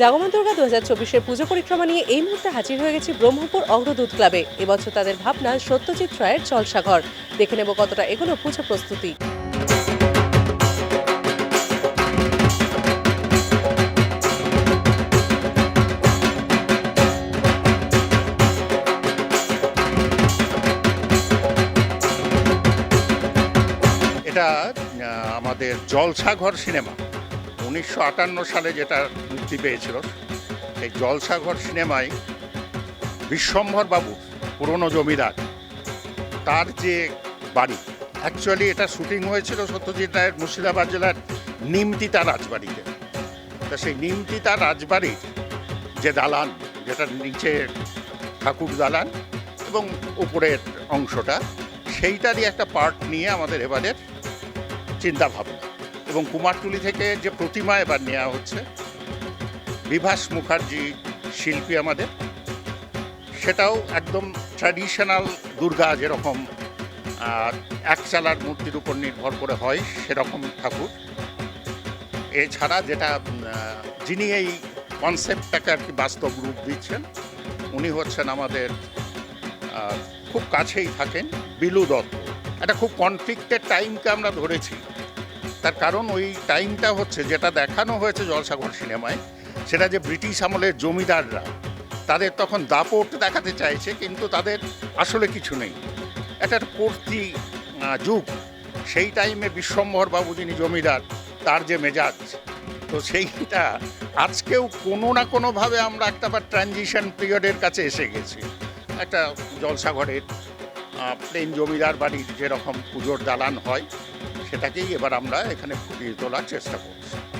জাগমন দুর্গা দু হাজার চব্বিশের পুজো পরিক্রমা নিয়ে এই মুহূর্তে হাজির হয়ে গেছি ব্রহ্মপুর অগ্রদূত ক্লাবে। এবছর তাদের ভাবনা সত্যজিৎ রায়ের জলসাঘর দেখে নেব কতটা এগুলো পুজো প্রস্তুতি। এটা আমাদের জলসাঘর সিনেমা। উনিশশো আটান্ন সালে যেটা মুক্তি পেয়েছিল, এই জলসাঘর সিনেমায় বিশ্বম্ভর বাবু, পুরনো জমিদার, তার যে বাড়ি অ্যাকচুয়ালি এটা শুটিং হয়েছিল সত্যজিৎ রায়ের মুর্শিদাবাদ জেলার নিমতিতা রাজবাড়িতে। তা সেই নিমতিতা রাজবাড়ির যে দালান যেটা নিচে ঠাকুর দালান এবং উপরের অংশটা, সেইটারই একটা পার্ট নিয়ে আমাদের এবারের চিন্তা ভাবনা এবং কুমারটুলি থেকে যে প্রতিমা এবার নেওয়া হচ্ছে, বিভাস মুখার্জি শিল্পী আমাদের, সেটাও একদম ট্র্যাডিশনাল দুর্গা যেরকম এক চালার মূর্তির উপর নির্ভর করে হয় সেরকম ঠাকুর। এছাড়া যেটা যিনি এই কনসেপ্টটাকে আর কি বাস্তব রূপ দিচ্ছেন, উনি হচ্ছেন আমাদের খুব কাছেই থাকেন বিলু দত্ত। একটা খুব কনফ্লিক্টেড টাইমকে আমরা ধরেছি। তার কারণ ওই টাইমটা হচ্ছে যেটা দেখানো হয়েছে জলসাগর সিনেমায়, সেটা যে ব্রিটিশ আমলের জমিদাররা, তাদের তখন দাপট দেখাতে চাইছে, কিন্তু তাদের আসলে কিছু নেই। একটা কর্তি যুগ, সেই টাইমে বিশ্বম্ভর বাবু যিনি জমিদার, তার যে মেজাজ, তো সেইটা আজকেও কোনো না কোনোভাবে আমরা একটা আবার ট্রানজিশন পিরিয়ডের কাছে এসে গেছি। একটা জলসাঘরের প্লেন জমিদার বাড়ির যেরকম পুজোর দালান হয় সেটাকেই এবার আমরা এখানে ফুটিয়ে তোলার চেষ্টা করছি।